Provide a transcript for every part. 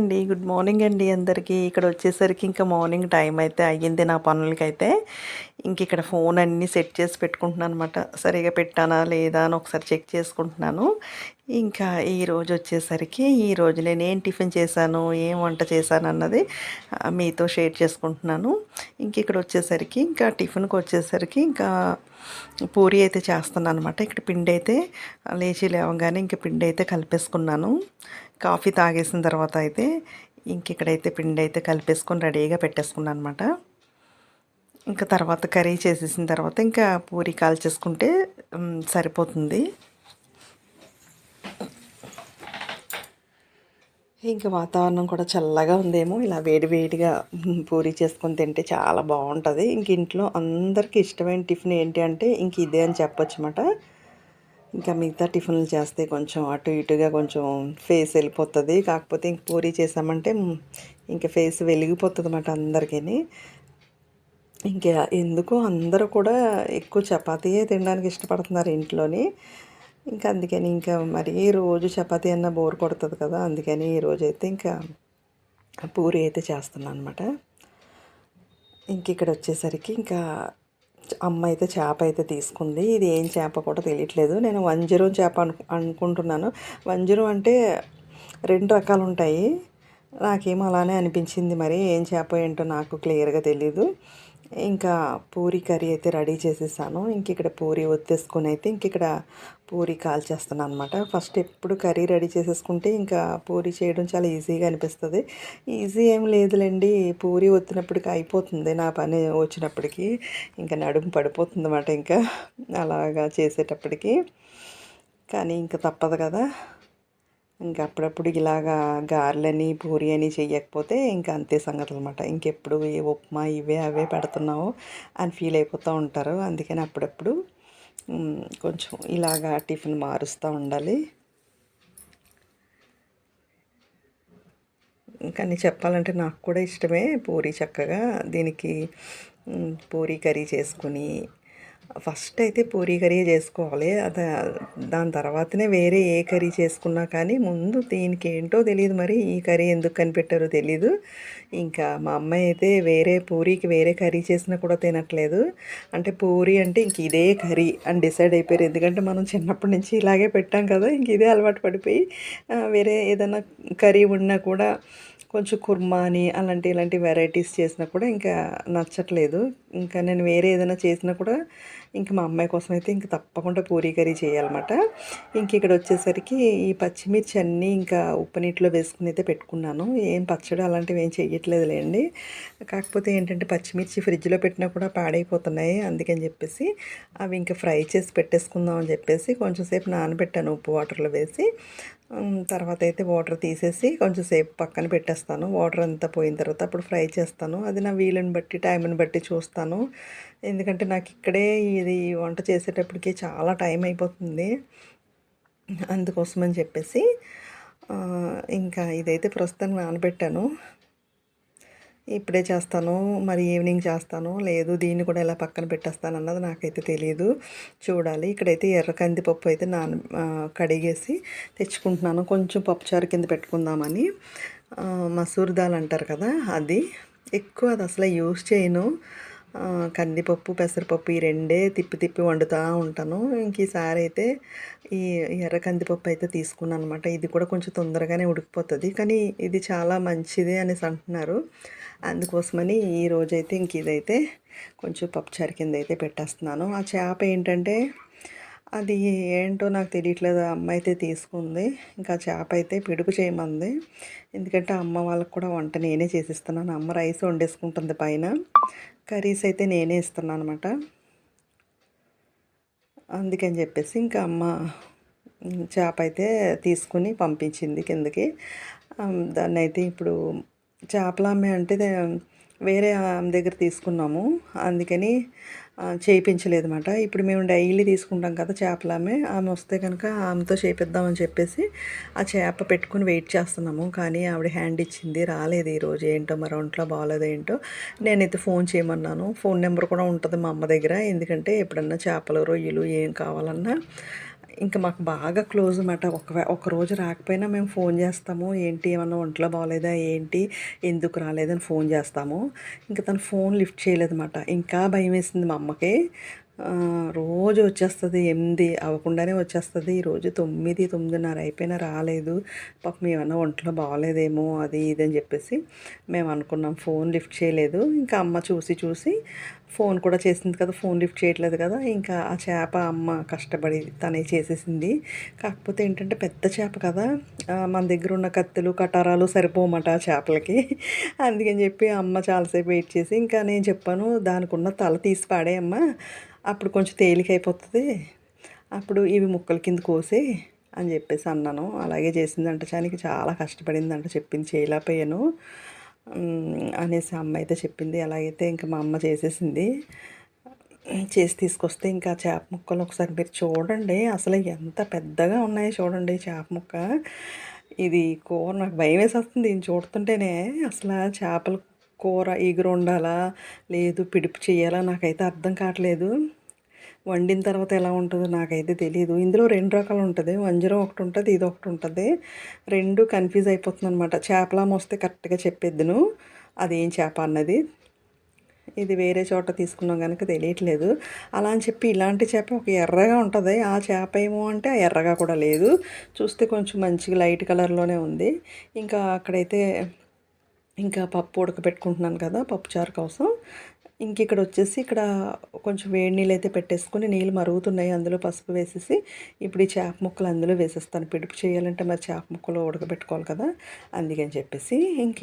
అండి. Good morning అండి అందరికీ. ఇక్కడ వచ్చేసరికి ఇంకా మార్నింగ్ టైం అయితే అయ్యింది నా పనులకైతే. ఇంక ఇక్కడ ఫోన్ అన్నీ సెట్ చేసి పెట్టుకుంటున్నాను అనమాట సరిగా పెట్టానా లేదా అని ఒకసారి చెక్ చేసుకుంటున్నాను. ఇంకా ఈరోజు వచ్చేసరికి ఈ రోజు నేను ఏం టిఫిన్ చేశాను ఏం వంట చేశాను అన్నది మీతో షేర్ చేసుకుంటున్నాను. ఇంక ఇక్కడ వచ్చేసరికి ఇంకా టిఫిన్కి వచ్చేసరికి ఇంకా పూరి అయితే చేస్తున్నాను అనమాట ఇక్కడ పిండి అయితే లేచి లేవగానే ఇంక పిండి అయితే కలిపేసుకున్నాను. కాఫీ తాగేసిన తర్వాత అయితే ఇంక ఇక్కడైతే పిండి అయితే కలిపేసుకొని రెడీగా పెట్టేసుకున్నాను అనమాట ఇంకా తర్వాత కర్రీ చేసేసిన తర్వాత ఇంకా పూరి కాల్చేసుకుంటే సరిపోతుంది. ఇంకా వాతావరణం కూడా చల్లగా ఉందేమో ఇలా వేడి వేడిగా పూరి చేసుకొని తింటే చాలా బాగుంటుంది. ఇంక ఇంట్లో అందరికీ ఇష్టమైన టిఫిన్ ఏంటి అంటే ఇంక ఇదే అని చెప్పొచ్చు అన్నమాట. ఇంకా మిగతా టిఫిన్లు చేస్తే కొంచెం అటు ఇటుగా కొంచెం ఫేస్ వెళ్ళిపోతుంది. కాకపోతే ఇంక పూరి చేసామంటే ఇంకా ఫేస్ వెలిగిపోతుంది అన్నమాట అందరికీ ఇంకా ఎందుకో అందరూ కూడా ఎక్కువ చపాతీయే తినడానికి ఇష్టపడుతున్నారు ఇంట్లోని. ఇంకా అందుకని ఇంకా మరీ రోజు చపాతీ అన్న బోర్ కొడుతుంది కదా అందుకని ఈ అయితే ఇంకా పూరి అయితే చేస్తున్నాను అనమాట ఇంక ఇక్కడ వచ్చేసరికి ఇంకా అమ్మ అయితే చేప అయితే తీసుకుంది. ఇది ఏం చేప కూడా తెలియట్లేదు. నేను వంజరం చేప అను అనుకుంటున్నాను. వంజరం అంటే రెండు రకాలు ఉంటాయి. నాకేమో అలానే అనిపించింది మరి. ఏం చేప ఏంటో నాకు క్లియర్గా తెలీదు. ఇంకా పూరి కర్రీ అయితే రెడీ చేసేసాను. ఇంక ఇక్కడ పూరి ఒత్తేసుకొని అయితే ఇంక ఇక్కడ పూరి కాల్చేస్తున్నాను అనమాట ఫస్ట్ ఎప్పుడు కర్రీ రెడీ చేసేసుకుంటే ఇంకా పూరి చేయడం చాలా ఈజీగా అనిపిస్తుంది. ఈజీ ఏం లేదులేండి. పూరి ఒత్తినప్పటికి అయిపోతుంది నా పని వచ్చినప్పటికి. ఇంకా నడుము పడిపోతుంది అన్నమాట ఇంకా. అలాగా చేసేటప్పటికి. కానీ ఇంకా తప్పదు కదా. ఇంకా అప్పుడప్పుడు ఇలాగా గారెలని పూరి అని చెయ్యకపోతే ఇంకా అంతే సంగతులు అనమాట ఇంకెప్పుడు ఏ ఉప్మా ఇవే అవే పెడుతున్నావు అని ఫీల్ అయిపోతూ ఉంటారు. అందుకని అప్పుడప్పుడు కొంచెం ఇలాగా టిఫిన్ మారుస్తూ ఉండాలి. కానీ చెప్పాలంటే నాకు కూడా ఇష్టమే పూరి చక్కగా. దీనికి పూరి కర్రీ చేసుకుని ఫస్ట్ అయితే పూరి కర్రీ చేసుకోవాలి. అది దాని తర్వాతనే వేరే ఏ కర్రీ చేసుకున్నా కానీ ముందు దీనికి ఏంటో తెలియదు మరి ఈ కర్రీ ఎందుకు కనిపెట్టారో తెలీదు. ఇంకా మా అమ్మాయి అయితే వేరే పూరీకి వేరే కర్రీ చేసినా కూడా తినట్లేదు. అంటే పూరి అంటే ఇంక ఇదే కర్రీ అని డిసైడ్ అయిపోయారు. ఎందుకంటే మనం చిన్నప్పటి నుంచి ఇలాగే పెట్టాం కదా ఇంక ఇదే అలవాటు పడిపోయి వేరే ఏదైనా కర్రీ ఉన్నా కూడా కొంచెం కుర్మాని అలాంటి ఇలాంటి వెరైటీస్ చేసినా కూడా ఇంకా నచ్చట్లేదు. ఇంకా నేను వేరే ఏదైనా చేసినా కూడా ఇంకా మా అమ్మాయి కోసం అయితే ఇంకా తప్పకుండా పూరీ కర్రీ చేయాలన్నమాట. ఇంక ఇక్కడ వచ్చేసరికి ఈ పచ్చిమిర్చి అన్నీ ఇంకా ఉప్పు నీటిలో వేసుకుని అయితే పెట్టుకున్నాను. ఏం పచ్చడి అలాంటివి ఏం చెయ్యట్లేదులేండి. కాకపోతే ఏంటంటే పచ్చిమిర్చి ఫ్రిడ్జ్లో పెట్టినా కూడా పాడైపోతున్నాయి అందుకని చెప్పేసి అవి ఇంకా ఫ్రై చేసి పెట్టేసుకుందాం అని చెప్పేసి కొంచెం సేపు నానబెట్టాను ఉప్పు వాటర్లో వేసి. తర్వాత అయితే వాటర్ తీసేసి కొంచెం సేపు పక్కన పెట్టేస్తాను. వాటర్ అంతా పోయిన తర్వాత అప్పుడు ఫ్రై చేస్తాను. అది నా వీలుని బట్టి టైంని బట్టి చూస్తాను. ఎందుకంటే నాకు ఇక్కడే ఇది వంట చేసేటప్పటికి చాలా టైం అయిపోతుంది. అందుకోసమని చెప్పేసి ఇంకా ఇదైతే ప్రస్తుతం నానబెట్టాను. ఇప్పుడే చేస్తాను మరి ఈవినింగ్ చేస్తాను. లేదు దీన్ని కూడా ఇలా పక్కన పెట్టేస్తాను అన్నది నాకైతే తెలియదు చూడాలి. ఇక్కడైతే ఎర్ర కందిపప్పు అయితే నాన కడిగేసి తెచ్చుకుంటున్నాను. కొంచెం పప్పుచారు కింద పెట్టుకుందామని. మసూర్ దాల్ అంటారు కదా అది. ఎక్కువ అది అసలు యూజ్ చేయను. కందిపప్పు పెసరపప్పు ఈ రెండే తిప్పి తిప్పి వండుతూ ఉంటాను. ఇంక ఈసారి అయితే ఈ ఎర్ర కందిపప్పు అయితే తీసుకున్నాను అనమాట ఇది కూడా కొంచెం తొందరగానే ఉడికిపోతుంది. కానీ ఇది చాలా మంచిది అనేసి అంటున్నారు. అందుకోసమని ఈ రోజైతే ఇంక ఇదైతే కొంచెం పప్పుచారు కింద అయితే పెట్టేస్తున్నాను. ఆ చేప ఏంటంటే అది ఏంటో నాకు తెలియట్లేదు. అమ్మ అయితే తీసుకుంది. ఇంకా చేప అయితే పిడుగు చేయమంది. ఎందుకంటే అమ్మ వాళ్ళకి కూడా వంట నేనే చేసిస్తున్నాను. అమ్మ రైస్ వండేసుకుంటుంది పైన. కర్రీస్ అయితే నేనే ఇస్తున్నాను అనమాట అందుకని చెప్పేసి ఇంకా అమ్మ చేప అయితే తీసుకుని పంపించింది కిందకి. దాన్ని అయితే ఇప్పుడు చేపల అమ్మే అంటే వేరే ఆమె దగ్గర తీసుకున్నాము. అందుకని ఆ, చేయించలేదు అనమాట ఇప్పుడు మేము డైలీ తీసుకుంటాం కదా చేపల ఆమె ఆమె వస్తే కనుక ఆమెతో చేపిద్దామని చెప్పేసి ఆ చేప పెట్టుకుని వెయిట్ చేస్తున్నాము. కానీ ఆవిడ హ్యాండ్ ఇచ్చింది రాలేదు ఈరోజు ఏంటో మరి ఒంట్లో బాగాలేదు ఏంటో. నేనైతే ఫోన్ చేయమన్నాను. ఫోన్ నెంబర్ కూడా ఉంటుంది మా అమ్మ దగ్గర. ఎందుకంటే ఎప్పుడన్నా చేపలు రొయ్యలు ఏం కావాలన్నా ఇంకా మాకు బాగా క్లోజ్ అనమాట ఒక ఒక రోజు రాకపోయినా మేము ఫోన్ చేస్తాము. ఏంటి ఏమన్నా ఒంట్లో బాగోలేదా ఏంటి ఎందుకు రాలేదని ఫోన్ చేస్తాము. ఇంకా తను ఫోన్ లిఫ్ట్ చేయలేదన్నమాట. ఇంకా భయం వేసింది మా అమ్మకి. రోజు వచ్చేస్తుంది ఎనిమిది అవ్వకుండానే వచ్చేస్తుంది. ఈరోజు తొమ్మిది తొమ్మిదిన్నర అయిపోయినా రాలేదు. పాపం ఏమన్నా ఒంట్లో బాగలేదేమో అది ఇది అని చెప్పేసి మేము అనుకున్నాం. ఫోన్ లిఫ్ట్ చేయలేదు. ఇంకా అమ్మ చూసి చూసి ఫోన్ కూడా చేసింది కదా ఫోన్ లిఫ్ట్ చేయట్లేదు కదా. ఇంకా ఆ చేప అమ్మ కష్టపడి తనే చేసేసింది. కాకపోతే ఏంటంటే పెద్ద చేప కదా. మన దగ్గర ఉన్న కత్తులు కటారాలు సరిపోమట ఆ చేపలకి. అందుకని చెప్పి అమ్మ చాలాసేపు వెయిట్ చేసి ఇంకా నేను చెప్పాను దానికి ఉన్న తల తీసి పాడేయమ్మ. అప్పుడు కొంచెం తేలికైపోతుంది. అప్పుడు ఇవి ముక్కల కింద కోసి అని చెప్పేసి అన్నాను. అలాగే చేసిందంట చానికి చాలా కష్టపడిందంట చెప్పింది చేయలేకపోయాను. అనేసి అమ్మ అయితే చెప్పింది. అలాగైతే ఇంకా మా అమ్మ చేసేసింది. చేసి తీసుకొస్తే ఇంకా చేప ముక్కలు ఒకసారి మీరు చూడండి. అసలు ఎంత పెద్దగా ఉన్నాయో చూడండి చేప ముక్క. ఇది కూర నాకు భయం వేసేస్తుంది. దీన్ని చూడుతుంటేనే అసలు చేపల కూర ఎగురు ఉండాలా లేదు పిడుపు చేయాలా నాకైతే అర్థం కావట్లేదు. వండిన తర్వాత ఎలా ఉంటుందో నాకైతే తెలియదు ఇందులో రెండు రకాలు ఉంటుంది. వంజరం ఒకటి ఉంటుంది ఇది ఒకటి ఉంటుంది. రెండు కన్ఫ్యూజ్ అయిపోతుంది అనమాట చేపలా మోస్తే కరెక్ట్గా చెప్పేద్దును అదేం చేప అన్నది. ఇది వేరే చోట తీసుకున్నాం కనుక తెలియట్లేదు. అలా అని చెప్పి ఇలాంటి చేప ఒక ఎర్రగా ఉంటుంది. ఆ చేప ఏమో అంటే ఆ ఎర్రగా కూడా లేదు. చూస్తే కొంచెం మంచిగా లైట్ కలర్లోనే ఉంది. ఇంకా అక్కడైతే ఇంకా పప్పు ఉడకబెట్టుకుంటున్నాను కదా పప్పుచారు కోసం. ఇంక ఇక్కడ వచ్చేసి ఇక్కడ కొంచెం వేడి నీళ్ళు అయితే పెట్టేసుకొని నీళ్ళు మరుగుతున్నాయి అందులో పసుపు వేసేసి ఇప్పుడు ఈ చేప ముక్కలు అందులో వేసేస్తాను. పిడుపు చేయాలంటే మరి చేప ముక్కలు ఉడకబెట్టుకోవాలి కదా అందుకని చెప్పేసి. ఇంక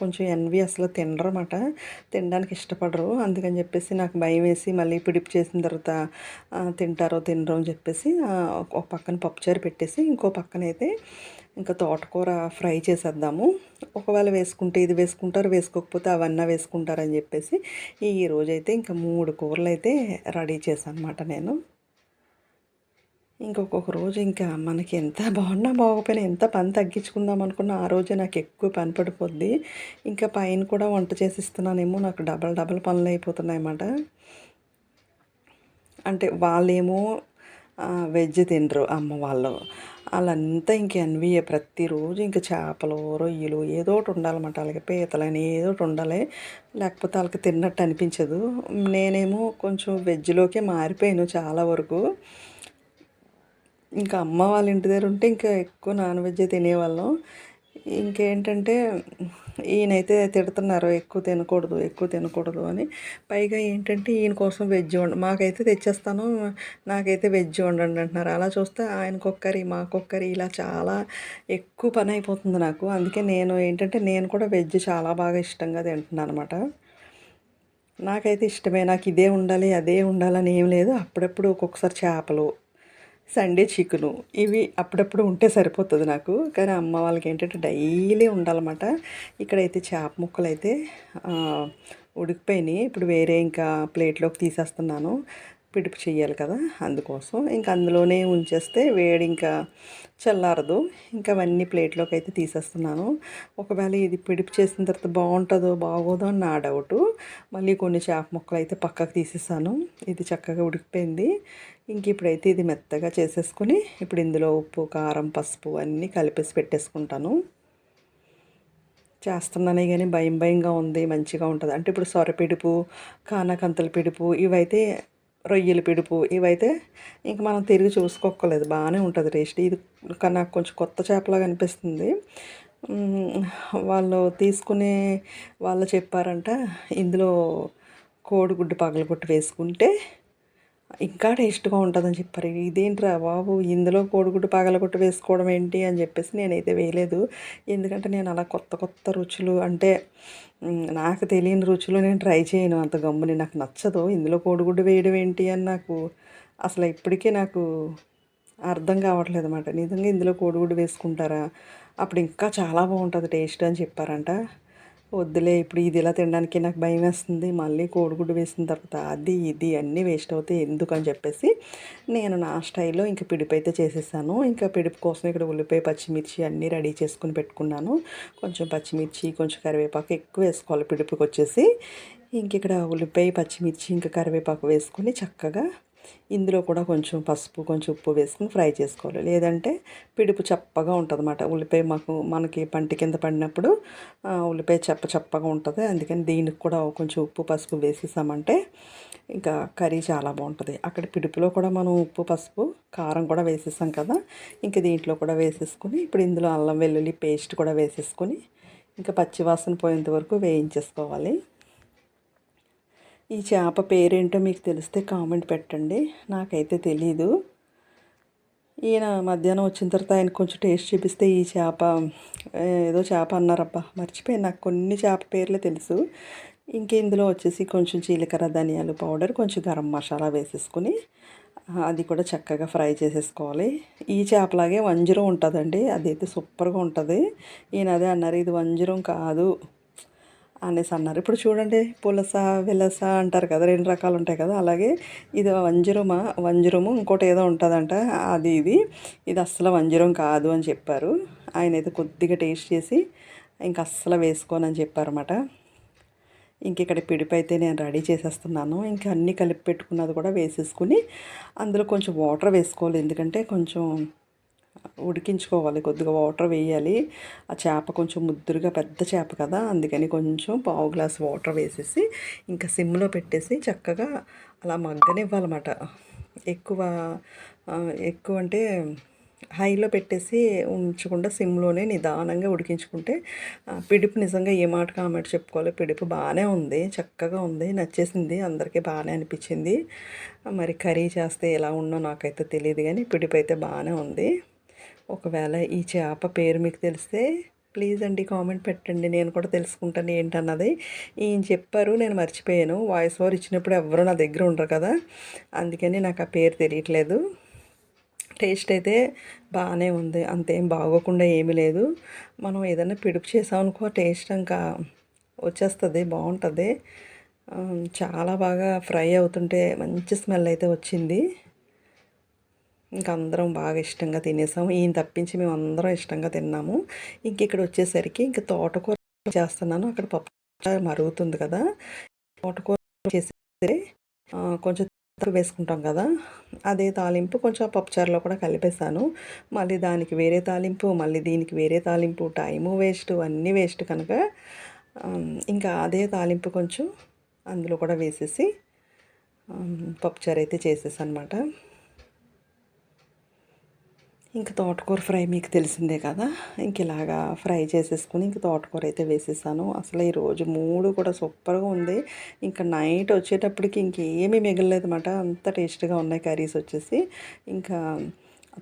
కొంచెం ఎన్వి అసలు తినరమాట తినడానికి ఇష్టపడరు. అందుకని చెప్పేసి నాకు భయం వేసి మళ్ళీ పిడుపు చేసిన తర్వాత తింటారో తినరో అని చెప్పేసి ఒక పక్కన పప్పుచారు పెట్టేసి ఇంకో పక్కన అయితే ఇంకా తోటకూర ఫ్రై చేసేద్దాము. ఒకవేళ వేసుకుంటే ఇది వేసుకుంటారు వేసుకోకపోతే అవన్నీ వేసుకుంటారని చెప్పేసి ఈ రోజైతే ఇంకా మూడు కూరలు అయితే రెడీ చేశాను అనమాట నేను. ఇంకొక రోజు ఇంకా మనకి ఎంత బాగున్నా బాగోపోయినా ఎంత పని తగ్గించుకుందాం అనుకున్నా ఆ రోజే నాకు ఎక్కువ పని పడిపోద్ది. ఇంకా పైన కూడా వంట చేసిస్తున్నానేమో నాకు డబల్ డబల్ పనులు అయిపోతున్నాయి అన్నమాట అంటే వాళ్ళేమో వెజ్ తినరు అమ్మ వాళ్ళు. వాళ్ళంతా ఇంక ఎన్విఏ ప్రతిరోజు ఇంక చేపలు రొయ్యలు ఏదో ఒకటి ఉండాలన్నమాట వాళ్ళకి పీతలని ఏదో ఒకటి ఉండాలి. లేకపోతే వాళ్ళకి తిన్నట్టు అనిపించదు. నేనేమో కొంచెం వెజ్లోకే మారిపోయాను చాలా వరకు. ఇంకా అమ్మ వాళ్ళ ఇంటి దగ్గర ఉంటే ఇంకా ఎక్కువ నాన్ వెజ్ తినేవాళ్ళం. ఇంకేంటంటే ఈయనైతే తిడుతున్నారు ఎక్కువ తినకూడదు ఎక్కువ తినకూడదు అని. పైగా ఏంటంటే ఈయన కోసం వెజ్ వండ మాకైతే తెచ్చేస్తాను నాకైతే వెజ్ వండండి అంటున్నారు. అలా చూస్తే ఆయనకొక్కరి మాకొక్కరి ఇలా చాలా ఎక్కువ పని అయిపోతుంది నాకు. అందుకే నేను ఏంటంటే నేను కూడా వెజ్ చాలా బాగా ఇష్టంగా తింటున్నాను అనమాట నాకైతే ఇష్టమే నాకు ఇదే ఉండాలి అదే ఉండాలని ఏం లేదు. అప్పుడప్పుడు ఒక్కొక్కసారి చేపలు సండే చికెను ఇవి అప్పుడప్పుడు ఉంటే సరిపోతుంది నాకు. కానీ అమ్మ వాళ్ళకి ఏంటంటే డైలీ ఉండాలన్నమాట. ఇక్కడైతే చేప ముక్కలు అయితే ఉడికిపోయినాయి. ఇప్పుడు వేరే ఇంకా ప్లేట్లోకి తీసేస్తున్నాను. పిడుపు చేయాలి కదా అందుకోసం. ఇంకా అందులోనే ఉంచేస్తే వేడి ఇంకా చల్లారదు. ఇంకా అవన్నీ ప్లేట్లోకి అయితే తీసేస్తున్నాను. ఒకవేళ ఇది పిడుపు చేసిన తర్వాత బాగుంటుందో బాగోదో అని నా డౌటు. మళ్ళీ కొన్ని చేప ముక్కలు అయితే పక్కకు తీసేసాను. ఇది చక్కగా ఉడికిపోయింది. ఇంక ఇప్పుడైతే ఇది మెత్తగా చేసేసుకొని ఇప్పుడు ఇందులో ఉప్పు కారం పసుపు అన్నీ కలిపేసి పెట్టేసుకుంటాను. చేస్తున్నానే కానీ భయం భయంగా ఉంది మంచిగా ఉంటుంది. అంటే ఇప్పుడు సొర పిడుపు కానకంతల పిడుపు ఇవైతే రొయ్యల పిడుపు ఇవైతే ఇంక మనం తిరిగి చూసుకోక్కర్లేదు. బాగానే ఉంటుంది టేస్ట్. ఇది నాకు కొంచెం కొత్త చేపలాగా అనిపిస్తుంది. వాళ్ళు తీసుకునే వాళ్ళు చెప్పారంట ఇందులో కోడిగుడ్డు పగలగొట్టి వేసుకుంటే ఇంకా టేస్ట్గా ఉంటుందని చెప్పారు. ఇదేంట్రా బాబు ఇందులో కోడిగుడ్డు పగలగొట్టు వేసుకోవడం ఏంటి అని చెప్పేసి నేనైతే వేయలేదు. ఎందుకంటే నేను అలా కొత్త కొత్త రుచులు అంటే నాకు తెలియని రుచులు నేను ట్రై చేయను. అంత గమ్ముని నాకు నచ్చదు. ఇందులో కోడిగుడ్డు వేయడం ఏంటి అని నాకు అసలు ఇప్పటికే నాకు అర్థం కావట్లేదు అనమాట నిజంగా ఇందులో కోడిగుడ్డు వేసుకుంటారా? అప్పుడు ఇంకా చాలా బాగుంటుంది టేస్ట్ అని చెప్పారంట. వద్దులే ఇప్పుడు ఇది ఇలా తినడానికి నాకు భయం వేస్తుంది. మళ్ళీ కోడిగుడ్డు వేసిన తర్వాత అది ఇది అన్నీ వేస్ట్ అవుతాయి ఎందుకు అని చెప్పేసి నేను నా స్టైల్లో ఇంకా పిడిపు అయితే చేసేసాను. ఇంకా పిడిపు కోసం ఇక్కడ ఉల్లిపాయ పచ్చిమిర్చి అన్నీ రెడీ చేసుకుని పెట్టుకున్నాను. కొంచెం పచ్చిమిర్చి కొంచెం కరివేపాకు ఎక్కువ వేసుకోవాలి పిడుపుకి వచ్చేసి. ఇంక ఇక్కడ ఉల్లిపాయ పచ్చిమిర్చి ఇంకా కరివేపాకు వేసుకొని చక్కగా ఇందులో కూడా కొంచెం పసుపు కొంచెం ఉప్పు వేసుకుని ఫ్రై చేసుకోవాలి. లేదంటే పిడుపు చప్పగా ఉంటుంది అనమాట ఉల్లిపాయ మాకు మనకి పంటి కింద పడినప్పుడు ఉల్లిపాయ చప్ప చప్పగా ఉంటుంది. అందుకని దీనికి కూడా కొంచెం ఉప్పు పసుపు వేసేసామంటే ఇంకా కర్రీ చాలా బాగుంటుంది. అక్కడ పిడుపులో కూడా మనం ఉప్పు పసుపు కారం కూడా వేసేసాం కదా ఇంకా దీంట్లో కూడా వేసేసుకుని ఇప్పుడు ఇందులో అల్లం వెల్లుల్లి పేస్ట్ కూడా వేసేసుకొని ఇంకా పచ్చివాసన పోయేంత వరకు వేయించేసుకోవాలి. ఈ చేప పేరేంటో మీకు తెలిస్తే కామెంట్ పెట్టండి. నాకైతే తెలీదు. ఈయన మధ్యాహ్నం వచ్చిన తర్వాత ఆయన కొంచెం టేస్ట్ చూపిస్తే ఈ చేప ఏదో చేప అన్నారబ్బా. మర్చిపోయి నాకు కొన్ని చేప పేర్లే తెలుసు. ఇంక ఇందులో వచ్చేసి కొంచెం జీలకర్ర ధనియాలు పౌడర్ కొంచెం గరం మసాలా వేసేసుకుని అది కూడా చక్కగా ఫ్రై చేసేసుకోవాలి. ఈ చేపలాగే వంజరం ఉంటుందండి. అదైతే సూపర్గా ఉంటుంది. ఈయన అదే అన్నారు ఇది వంజరం కాదు. అనేసి అన్నారు. ఇప్పుడు చూడండి పులస విలస అంటారు కదా రెండు రకాలు ఉంటాయి కదా అలాగే ఇది వంజరమా వంజరము ఇంకోటి ఏదో ఉంటుందంట అది ఇది. ఇది అస్సలు వంజరం కాదు అని చెప్పారు. ఆయన అయితే కొద్దిగా టేస్ట్ చేసి ఇంక అస్సలు వేసుకోనని చెప్పారన్నమాట. ఇంక ఇక్కడ పిడిపి అయితే నేను రెడీ చేసేస్తున్నాను. ఇంకా అన్నీ కలిపి పెట్టుకున్నది కూడా వేసేసుకుని అందులో కొంచెం వాటర్ వేసుకోవాలి. ఎందుకంటే కొంచెం ఉడికించుకోవాలి కొద్దిగా వాటర్ వేయాలి. ఆ చేప కొంచెం ముద్దురుగా పెద్ద చేప కదా అందుకని కొంచెం పావు గ్లాస్ వాటర్ వేసేసి ఇంకా సిమ్లో పెట్టేసి చక్కగా అలా మగ్గనివ్వాలన్నమాట. ఎక్కువ ఎక్కువ అంటే హైలో పెట్టేసి ఉంచకుండా సిమ్లోనే నిదానంగా ఉడికించుకుంటే పిడుపు నిజంగా ఏ మాట కామెంట్ చెప్పుకోవాలి పిడుపు బాగానే ఉంది చక్కగా ఉంది నచ్చేసింది అందరికీ బాగానే అనిపించింది. మరి కర్రీ చేస్తే ఎలా ఉన్నో నాకైతే తెలియదు కానీ పిడుపు అయితే బాగానే ఉంది. ఒకవేళ ఈ చేప పేరు మీకు తెలిస్తే ప్లీజ్ అండి కామెంట్ పెట్టండి. నేను కూడా తెలుసుకుంటాను ఏంటన్నది. ఈయన చెప్పారు నేను మర్చిపోయాను. వాయిస్ ఓవర్ ఇచ్చినప్పుడు ఎవరు నా దగ్గర ఉండరు కదా. అందుకని నాకు ఆ పేరు తెలియట్లేదు. టేస్ట్ అయితే బాగానే ఉంది. అంతేం బాగోకుండా ఏమీ లేదు. మనం ఏదైనా పిడుపు చేసామనుకో టేస్ట్ ఇంకా వచ్చేస్తుంది బాగుంటుంది. చాలా బాగా ఫ్రై అవుతుంటే మంచి స్మెల్ అయితే వచ్చింది. ఇంకా అందరం బాగా ఇష్టంగా తినేసాము. ఈయన తప్పించి మేము అందరం ఇష్టంగా తిన్నాము. ఇంక ఇక్కడ వచ్చేసరికి ఇంక తోటకూర చేస్తున్నాను. అక్కడ పప్పు మరుగుతుంది కదా. తోటకూర చేసి కొంచెం వేసుకుంటాం కదా. అదే తాలింపు కొంచెం పప్పుచారులో కూడా కలిపేసాను మళ్ళీ దానికి వేరే తాలింపు మళ్ళీ దీనికి వేరే తాలింపు టైము వేస్ట్ అన్నీ వేస్ట్ కనుక ఇంకా అదే తాలింపు కొంచెం అందులో కూడా వేసేసి పప్పుచారు అయితే చేసేసాను అనమాట ఇంక తోటకూర ఫ్రై మీకు తెలిసిందే కదా. ఇంక ఇలాగా ఫ్రై చేసేసుకుని ఇంక తోటకూర అయితే వేసేసాను. అసలు ఈరోజు మూడు కూడా సూపర్గా ఉంది. ఇంకా నైట్ వచ్చేటప్పటికి ఇంకేమీ మిగలలేదు అనమాట అంత టేస్ట్గా ఉన్నాయి కర్రీస్ వచ్చేసి. ఇంకా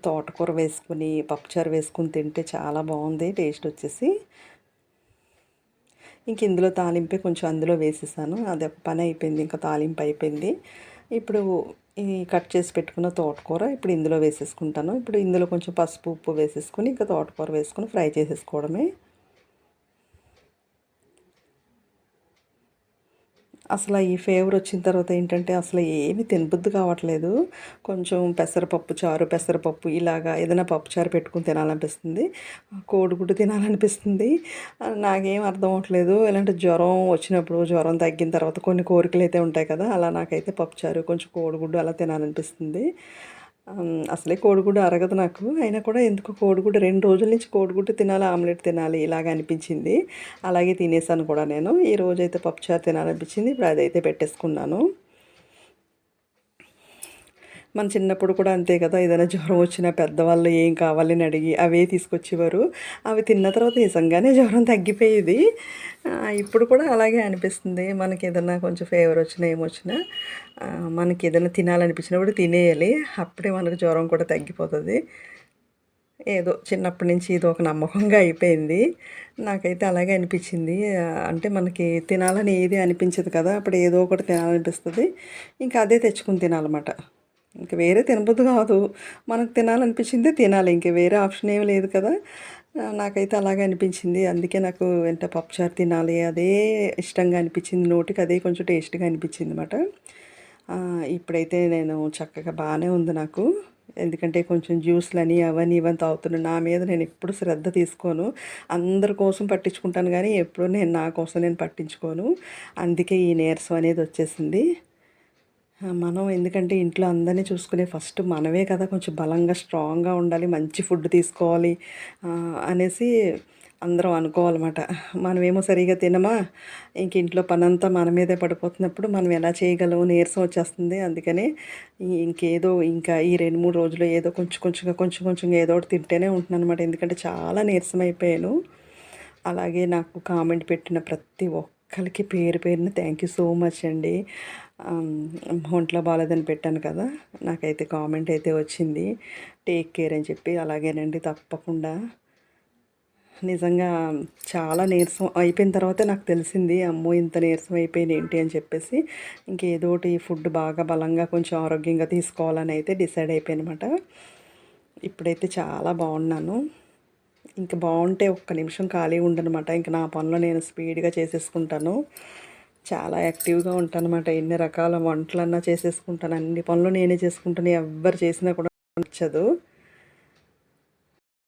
తోటకూర వేసుకుని పప్పుచారు వేసుకుని తింటే చాలా బాగుంది టేస్ట్ వచ్చేసి. ఇంక ఇందులో తాలింపే కొంచెం అందులో వేసేసాను. అది ఒక పని అయిపోయింది. ఇంకా తాలింపు అయిపోయింది. ఇప్పుడు ఈ కట్ చేసి పెట్టుకున్న తోటకూర ఇప్పుడు ఇందులో వేసేసుకుంటాను. ఇప్పుడు ఇందులో కొంచెం పసుపు ఉప్పు వేసేసుకుని ఇంకా తోటకూర వేసుకొని ఫ్రై చేసేసుకోవడమే. అసలు ఈ ఫేవర్ వచ్చిన తర్వాత ఏంటంటే అసలు ఏమీ తినబుద్ధి కావట్లేదు. కొంచెం పెసరపప్పు చారు పెసరపప్పు ఇలాగా ఏదైనా పప్పు చారు పెట్టుకుని తినాలనిపిస్తుంది. కోడిగుడ్డు తినాలనిపిస్తుంది. నాకేం అర్థం అవ్వట్లేదు. ఇలాంటి జ్వరం వచ్చినప్పుడు జ్వరం తగ్గిన తర్వాత కొన్ని కోరికలు అయితే ఉంటాయి కదా అలా నాకైతే పప్పు చారు కొంచెం కోడిగుడ్డు అలా తినాలనిపిస్తుంది. అసలే కోడిగుడ్డు అరగదు నాకు. అయినా కూడా ఎందుకు కోడిగుడ్డు? రెండు రోజుల నుంచి కోడిగుడ్డు తినాలి ఆమ్లెట్ తినాలి ఇలాగ అనిపించింది. అలాగే తినేసాను కూడా నేను. ఈ రోజైతే పప్పుచారు తినాలనిపించింది. ఇప్పుడు అదైతే పెట్టేసుకున్నాను. మన చిన్నప్పుడు కూడా అంతే కదా ఏదైనా జ్వరం వచ్చినా పెద్దవాళ్ళు ఏం కావాలని అడిగి అవే తీసుకొచ్చేవారు. అవి తిన్న తర్వాత నిజంగానే జ్వరం తగ్గిపోయేది. ఇప్పుడు కూడా అలాగే అనిపిస్తుంది. మనకి ఏదైనా కొంచెం ఫేవర్ వచ్చినా ఏమొచ్చినా. మనకి ఏదైనా తినాలనిపించినప్పుడు తినేయాలి. అప్పుడే మనకు జ్వరం కూడా తగ్గిపోతుంది. ఏదో చిన్నప్పటి నుంచి ఇది ఒక నమ్మకంగా అయిపోయింది. నాకైతే అలాగే అనిపించింది. అంటే మనకి తినాలని ఏది అనిపించదు కదా అప్పుడు ఏదో ఒకటి తినాలనిపిస్తుంది. ఇంకా అదే తెచ్చుకుని తినాలన్నమాట. ఇంకా వేరే తినబుద్దు కాదు. మనకు తినాలనిపించింది తినాలి. ఇంక వేరే ఆప్షన్ ఏమి లేదు కదా. నాకైతే అలాగే అనిపించింది. అందుకే నాకు ఎంత పప్పుచారు తినాలి. అదే ఇష్టంగా అనిపించింది. నోటికి అదే కొంచెం టేస్ట్గా అనిపించింది అనమాట ఇప్పుడైతే నేను చక్కగా బాగానే ఉంది నాకు. ఎందుకంటే కొంచెం జ్యూస్లని అవన్నీ ఇవన్నీ తాగుతున్నాను నా మీద నేను ఎప్పుడు శ్రద్ధ తీసుకోను. అందరి కోసం పట్టించుకుంటాను కానీ ఎప్పుడు నేను నా కోసం నేను పట్టించుకోను. అందుకే ఈ నీరసం అనేది వచ్చేసింది. మనం ఎందుకంటే ఇంట్లో అందరినీ చూసుకునే ఫస్ట్ మనమే కదా కొంచెం బలంగా స్ట్రాంగ్గా ఉండాలి మంచి ఫుడ్ తీసుకోవాలి అనేసి అందరం అనుకోవాలన్నమాట. మనమేమో సరిగా తినమా? ఇంక ఇంట్లో పనంతా మన మీదే పడిపోతున్నప్పుడు మనం ఎలా చేయగలం? నీరసం వచ్చేస్తుంది. అందుకని ఇంకేదో ఇంకా ఈ రెండు మూడు రోజులు ఏదో కొంచెం కొంచెంగా కొంచెం కొంచెంగా ఏదో ఒకటి తింటేనే ఉంటున్నాను అనమాట ఎందుకంటే చాలా నీరసం అయిపోయాను అలాగే నాకు కామెంట్ పెట్టిన ప్రతి ఒక్కరికి పేరు పేరున థ్యాంక్ యూ సో మచ్ అండి. ఒంట్లో బాగాలేదని పెట్టాను కదా. నాకైతే కామెంట్ అయితే వచ్చింది. టేక్ కేర్ అని చెప్పి అలాగేనండి. తప్పకుండా. నిజంగా చాలా నీరసం అయిపోయిన తర్వాత నాకు తెలిసింది అమ్మో ఇంత నీరసం అయిపోయింది ఏంటి? అని చెప్పేసి ఇంకేదో ఒకటి ఫుడ్ బాగా బలంగా కొంచెం ఆరోగ్యంగా తీసుకోవాలని అయితే డిసైడ్ అయిపోయానమాట. ఇప్పుడైతే చాలా బాగున్నాను. ఇంకా బాగుంటే ఒక్క నిమిషం ఖాళీ ఉండనమాట. ఇంకా నా పనులు నేను స్పీడ్గా చేసేసుకుంటాను. చాలా యాక్టివ్గా ఉంటాను అనమాట ఎన్ని రకాల వంటలన్నా చేసేసుకుంటాను. అన్ని పనులు నేనే చేసుకుంటాను. ఎవ్వరు చేసినా కూడా నచ్చదు.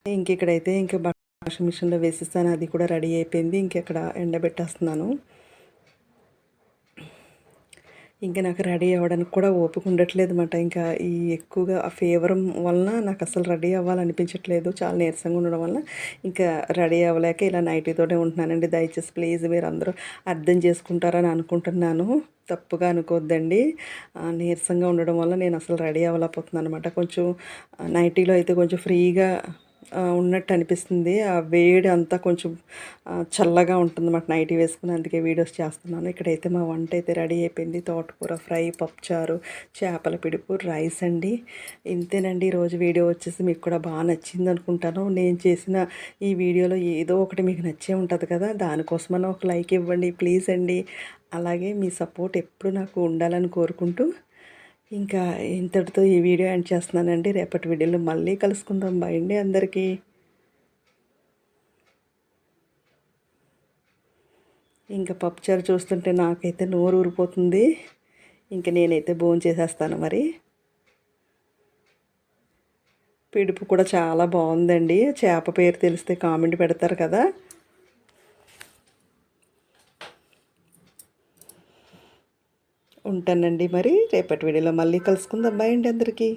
ఇంక ఇక్కడైతే ఇంకా వాషింగ్ మిషన్లో వేసేస్తాను అది కూడా రెడీ అయిపోయింది ఇంకెక్కడ ఎండబెట్టేస్తున్నాను. ఇంకా నాకు రెడీ అవ్వడానికి కూడా ఓపిక ఉండట్లేదు అనమాట ఇంకా ఈ ఎక్కువగా ఆ ఫీవర్ వలన నాకు అసలు రెడీ అవ్వాలనిపించట్లేదు చాలా నీరసంగా ఉండడం వల్ల ఇంకా రెడీ అవ్వలేక ఇలా నైటీతోనే ఉంటున్నానండి. దయచేసి ప్లీజ్ మీరు అందరూ అర్థం చేసుకుంటారని అనుకుంటున్నాను. తప్పుగా అనుకోవద్దండి నీరసంగా ఉండడం వల్ల నేను అసలు రెడీ అవ్వలేకపోతున్నాను అనమాట కొంచెం నైటీలో అయితే కొంచెం ఫ్రీగా ఉన్నట్టు అనిపిస్తుంది. ఆ వేడి అంతా కొంచెం చల్లగా ఉంటుంది మాకు నైట్ వేసుకుని అందుకే వీడియోస్ చేస్తున్నాను. ఇక్కడైతే మా వంట అయితే రెడీ అయిపోయింది. తోటకూర ఫ్రై పప్పుచారు చేపల పిడుపు రైస్ అండి. ఇంతేనండి. ఈరోజు వీడియో వచ్చేసి మీకు కూడా బాగా నచ్చింది అనుకుంటాను. నేను చేసిన ఈ వీడియోలో ఏదో ఒకటి మీకు నచ్చే ఉంటుంది కదా. దానికోసమన్నా ఒక లైక్ ఇవ్వండి ప్లీజ్ అండి. అలాగే మీ సపోర్ట్ ఎప్పుడు నాకు ఉండాలని కోరుకుంటూ ఇంకా ఇంతటితో ఈ వీడియో ఎండ్ చేస్తున్నానండి. రేపటి వీడియోలో మళ్ళీ కలుసుకుందాం. బాయ్ అండి అందరికీ. ఇంకా పప్పుచారు చూస్తుంటే నాకైతే నోరు ఊరిపోతుంది. ఇంకా నేనైతే భోజనం చేసేస్తాను మరి. పిడుపు కూడా చాలా బాగుందండి. చేప పేరు తెలిస్తే కామెంట్ పెడతారు కదా. ఉంటానండి మరి రేపటి వీడియోలో మళ్ళీ కలుసుకుందాం. బాయ్ అండి అందరికీ.